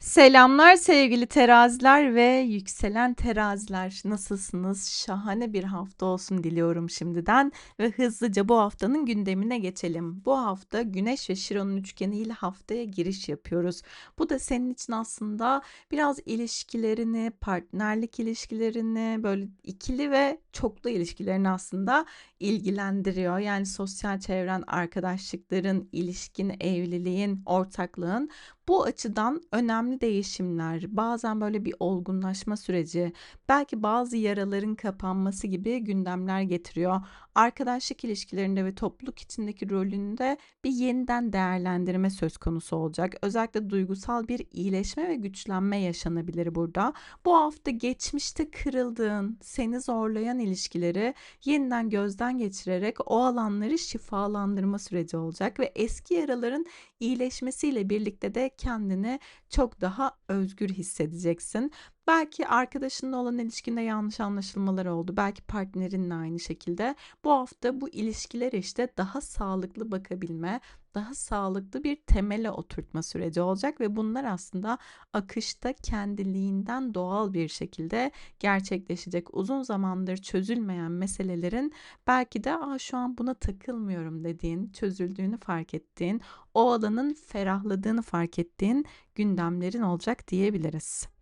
Selamlar sevgili teraziler ve yükselen teraziler. Nasılsınız? Şahane bir hafta olsun diliyorum şimdiden ve hızlıca bu haftanın gündemine geçelim. Bu hafta Güneş ve Şiron'un üçgeniyle haftaya giriş yapıyoruz. Bu da senin için aslında biraz ilişkilerini, partnerlik ilişkilerini, böyle ikili ve çoklu ilişkilerini aslında ilgilendiriyor. Yani sosyal çevren, arkadaşlıkların, ilişkin, evliliğin, ortaklığın bu açıdan önemli değişimler, bazen böyle bir olgunlaşma süreci, belki bazı yaraların kapanması gibi gündemler getiriyor. Arkadaşlık ilişkilerinde ve topluluk içindeki rolünde bir yeniden değerlendirme söz konusu olacak. Özellikle duygusal bir iyileşme ve güçlenme yaşanabilir burada. Bu hafta geçmişte kırıldığın, seni zorlayan ilişkileri yeniden gözden geçirerek o alanları şifalandırma süreci olacak ve eski yaraların iyileşmesiyle birlikte de kendini çok daha özgür hissedeceksin. Belki arkadaşınla olan ilişkinde yanlış anlaşılmalar oldu. Belki partnerinle aynı şekilde. Bu hafta bu ilişkiler işte daha sağlıklı bakabilme, daha sağlıklı bir temele oturtma süreci olacak ve bunlar aslında akışta kendiliğinden doğal bir şekilde gerçekleşecek. Uzun zamandır çözülmeyen meselelerin belki de Aa, şu an buna takılmıyorum dediğin, çözüldüğünü fark ettiğin, o alanın ferahladığını fark ettiğin gündemlerin olacak diyebiliriz.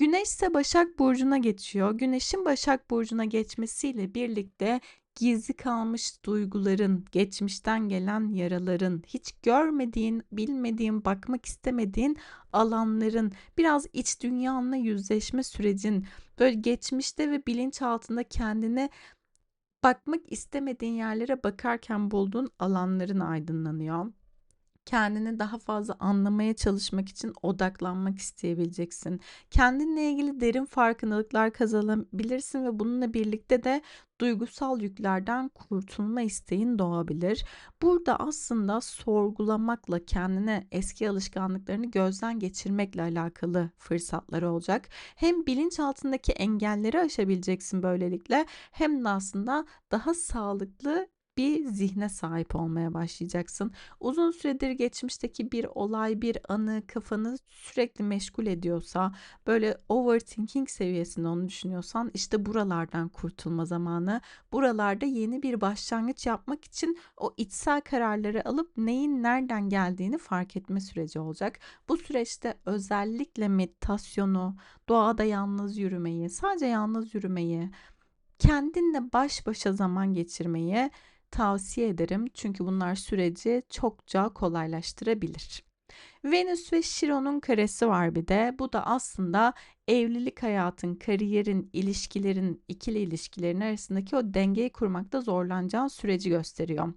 Güneş ise Başak Burcu'na geçiyor. Güneşin Başak Burcu'na geçmesiyle birlikte gizli kalmış duyguların, geçmişten gelen yaraların, hiç görmediğin, bilmediğin, bakmak istemediğin alanların, biraz iç dünyanla yüzleşme sürecin, böyle geçmişte ve bilinç altında kendine bakmak istemediğin yerlere bakarken bulduğun alanların aydınlanıyor kendini daha fazla anlamaya çalışmak için odaklanmak isteyebileceksin. Kendinle ilgili derin farkındalıklar kazanabilirsin ve bununla birlikte de duygusal yüklerden kurtulma isteğin doğabilir. Burada aslında sorgulamakla kendine eski alışkanlıklarını gözden geçirmekle alakalı fırsatlar olacak. Hem bilinç altındaki engelleri aşabileceksin böylelikle hem de aslında daha sağlıklı bir zihne sahip olmaya başlayacaksın. Uzun süredir geçmişteki bir olay, bir anı kafanı sürekli meşgul ediyorsa, böyle overthinking seviyesinde onu düşünüyorsan işte buralardan kurtulma zamanı. Buralarda yeni bir başlangıç yapmak için o içsel kararları alıp neyin nereden geldiğini fark etme süreci olacak. Bu süreçte özellikle meditasyonu, doğada yalnız yürümeyi, sadece yalnız yürümeyi, kendinle baş başa zaman geçirmeyi tavsiye ederim. Çünkü bunlar süreci çokça kolaylaştırabilir. Venüs ve Şiron'un karesi var bir de. Bu da aslında evlilik hayatın, kariyerin, ilişkilerin, ikili ilişkilerin arasındaki o dengeyi kurmakta zorlanacağın süreci gösteriyor.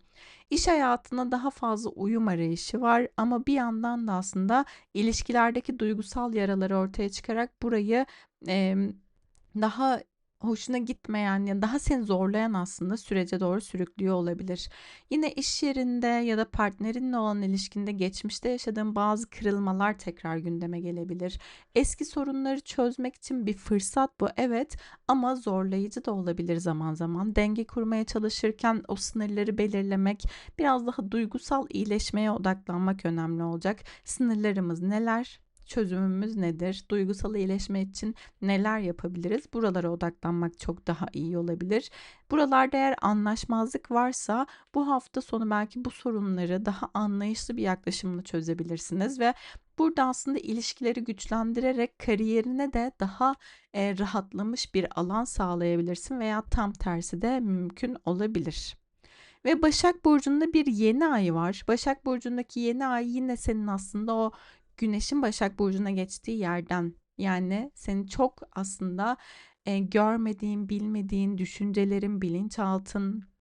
İş hayatına daha fazla uyum arayışı var ama bir yandan da aslında ilişkilerdeki duygusal yaraları ortaya çıkarak burayı e, daha hoşuna gitmeyen ya daha seni zorlayan aslında sürece doğru sürüklüyor olabilir. Yine iş yerinde ya da partnerinle olan ilişkinde geçmişte yaşadığın bazı kırılmalar tekrar gündeme gelebilir. Eski sorunları çözmek için bir fırsat bu evet ama zorlayıcı da olabilir zaman zaman. Denge kurmaya çalışırken o sınırları belirlemek, biraz daha duygusal iyileşmeye odaklanmak önemli olacak. Sınırlarımız neler? Çözümümüz nedir? Duygusal iyileşme için neler yapabiliriz? Buralara odaklanmak çok daha iyi olabilir. Buralarda eğer anlaşmazlık varsa bu hafta sonu belki bu sorunları daha anlayışlı bir yaklaşımla çözebilirsiniz ve burada aslında ilişkileri güçlendirerek kariyerine de daha e, rahatlamış bir alan sağlayabilirsin veya tam tersi de mümkün olabilir. Ve Başak Burcu'nda bir yeni ay var. Başak Burcu'ndaki yeni ay yine senin aslında o Güneşin Başak Burcu'na geçtiği yerden. Yani seni çok aslında e, görmediğin, bilmediğin düşüncelerin, bilinçaltın,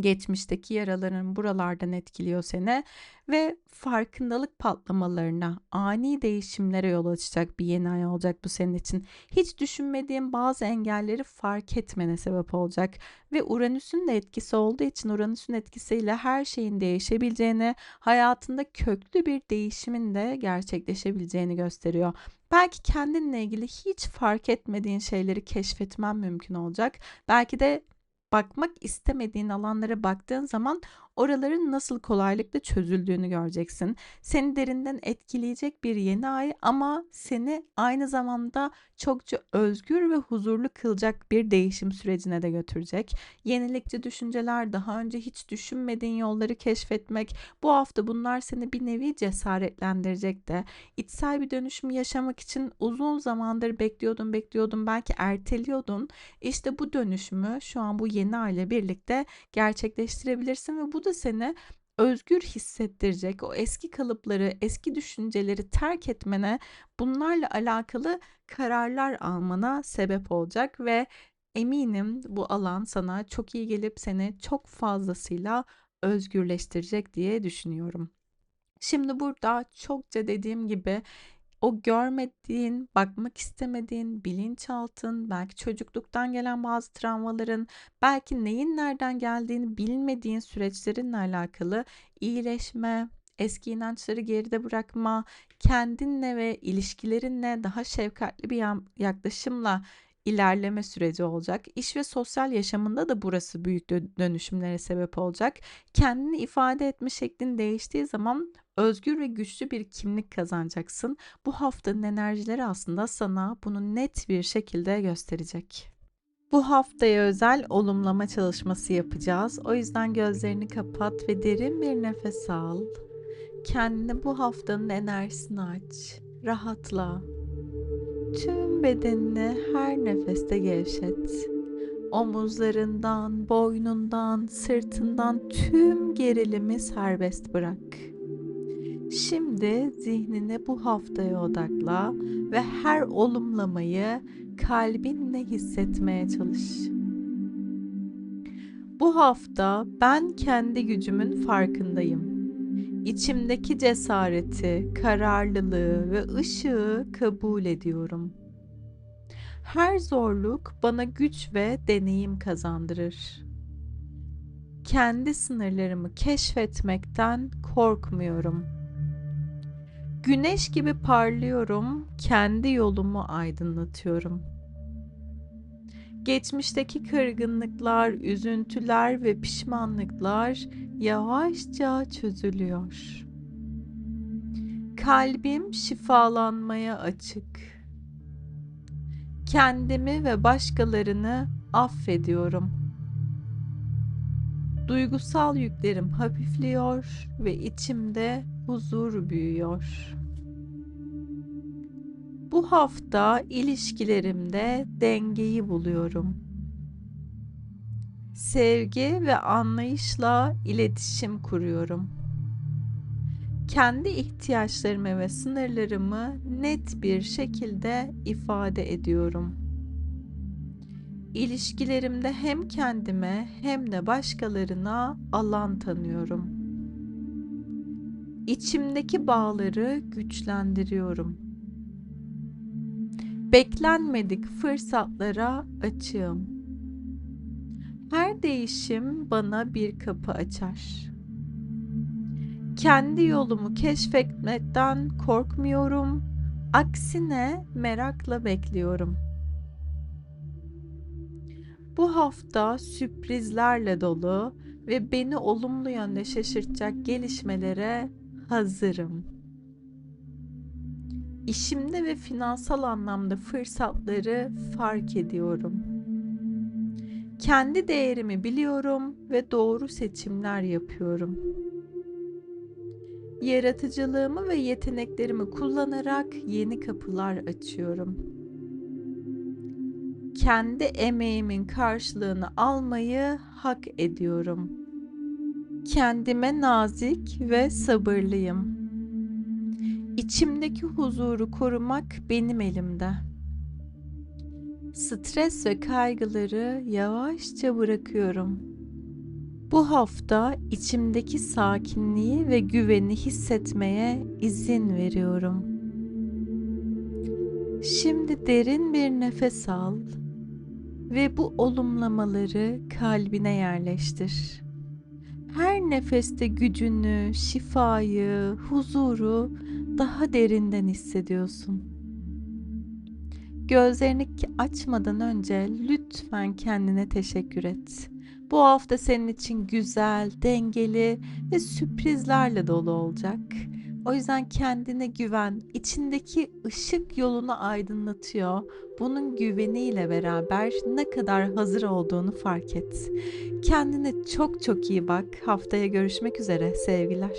geçmişteki yaraların buralardan etkiliyor seni ve farkındalık patlamalarına, ani değişimlere yol açacak bir yeni ay olacak bu senin için. Hiç düşünmediğin bazı engelleri fark etmene sebep olacak ve Uranüs'ün de etkisi olduğu için Uranüs'ün etkisiyle her şeyin değişebileceğini, hayatında köklü bir değişimin de gerçekleşebileceğini gösteriyor. Belki kendinle ilgili hiç fark etmediğin şeyleri keşfetmen mümkün olacak. Belki de bakmak istemediğin alanlara baktığın zaman oraların nasıl kolaylıkla çözüldüğünü göreceksin. Seni derinden etkileyecek bir yeni ay ama seni aynı zamanda çokça özgür ve huzurlu kılacak bir değişim sürecine de götürecek. Yenilikçi düşünceler, daha önce hiç düşünmediğin yolları keşfetmek, bu hafta bunlar seni bir nevi cesaretlendirecek de. İçsel bir dönüşüm yaşamak için uzun zamandır bekliyordun, bekliyordun, belki erteliyordun. İşte bu dönüşümü şu an bu yeni aile birlikte gerçekleştirebilirsin ve bu da seni özgür hissettirecek, o eski kalıpları, eski düşünceleri terk etmene, bunlarla alakalı kararlar almana sebep olacak ve eminim bu alan sana çok iyi gelip seni çok fazlasıyla özgürleştirecek diye düşünüyorum. Şimdi burada çokça dediğim gibi o görmediğin, bakmak istemediğin bilinçaltın, belki çocukluktan gelen bazı travmaların, belki neyin nereden geldiğini bilmediğin süreçlerinle alakalı iyileşme, eski inançları geride bırakma, kendinle ve ilişkilerinle daha şefkatli bir yaklaşımla ilerleme süreci olacak. İş ve sosyal yaşamında da burası büyük dönüşümlere sebep olacak. Kendini ifade etme şeklin değiştiği zaman özgür ve güçlü bir kimlik kazanacaksın. Bu haftanın enerjileri aslında sana bunu net bir şekilde gösterecek. Bu haftaya özel olumlama çalışması yapacağız. O yüzden gözlerini kapat ve derin bir nefes al. Kendine bu haftanın enerjisini aç. Rahatla. Tüm bedenini her nefeste gevşet. Omuzlarından, boynundan, sırtından tüm gerilimi serbest bırak. Şimdi zihnine bu haftaya odakla ve her olumlamayı kalbinle hissetmeye çalış. Bu hafta ben kendi gücümün farkındayım. İçimdeki cesareti, kararlılığı ve ışığı kabul ediyorum. Her zorluk bana güç ve deneyim kazandırır. Kendi sınırlarımı keşfetmekten korkmuyorum.'' Güneş gibi parlıyorum, kendi yolumu aydınlatıyorum. Geçmişteki kırgınlıklar, üzüntüler ve pişmanlıklar yavaşça çözülüyor. Kalbim şifalanmaya açık. Kendimi ve başkalarını affediyorum. Duygusal yüklerim hafifliyor ve içimde huzur büyüyor. Bu hafta ilişkilerimde dengeyi buluyorum. Sevgi ve anlayışla iletişim kuruyorum. Kendi ihtiyaçlarımı ve sınırlarımı net bir şekilde ifade ediyorum. İlişkilerimde hem kendime hem de başkalarına alan tanıyorum. İçimdeki bağları güçlendiriyorum beklenmedik fırsatlara açığım. Her değişim bana bir kapı açar. Kendi yolumu keşfetmekten korkmuyorum. Aksine merakla bekliyorum. Bu hafta sürprizlerle dolu ve beni olumlu yönde şaşırtacak gelişmelere hazırım işimde ve finansal anlamda fırsatları fark ediyorum. Kendi değerimi biliyorum ve doğru seçimler yapıyorum. Yaratıcılığımı ve yeteneklerimi kullanarak yeni kapılar açıyorum. Kendi emeğimin karşılığını almayı hak ediyorum. Kendime nazik ve sabırlıyım İçimdeki huzuru korumak benim elimde. Stres ve kaygıları yavaşça bırakıyorum. Bu hafta içimdeki sakinliği ve güveni hissetmeye izin veriyorum. Şimdi derin bir nefes al ve bu olumlamaları kalbine yerleştir. Her nefeste gücünü, şifayı, huzuru daha derinden hissediyorsun. Gözlerini açmadan önce lütfen kendine teşekkür et. Bu hafta senin için güzel, dengeli ve sürprizlerle dolu olacak. O yüzden kendine güven, içindeki ışık yolunu aydınlatıyor. Bunun güveniyle beraber ne kadar hazır olduğunu fark et. Kendine çok çok iyi bak. Haftaya görüşmek üzere sevgiler.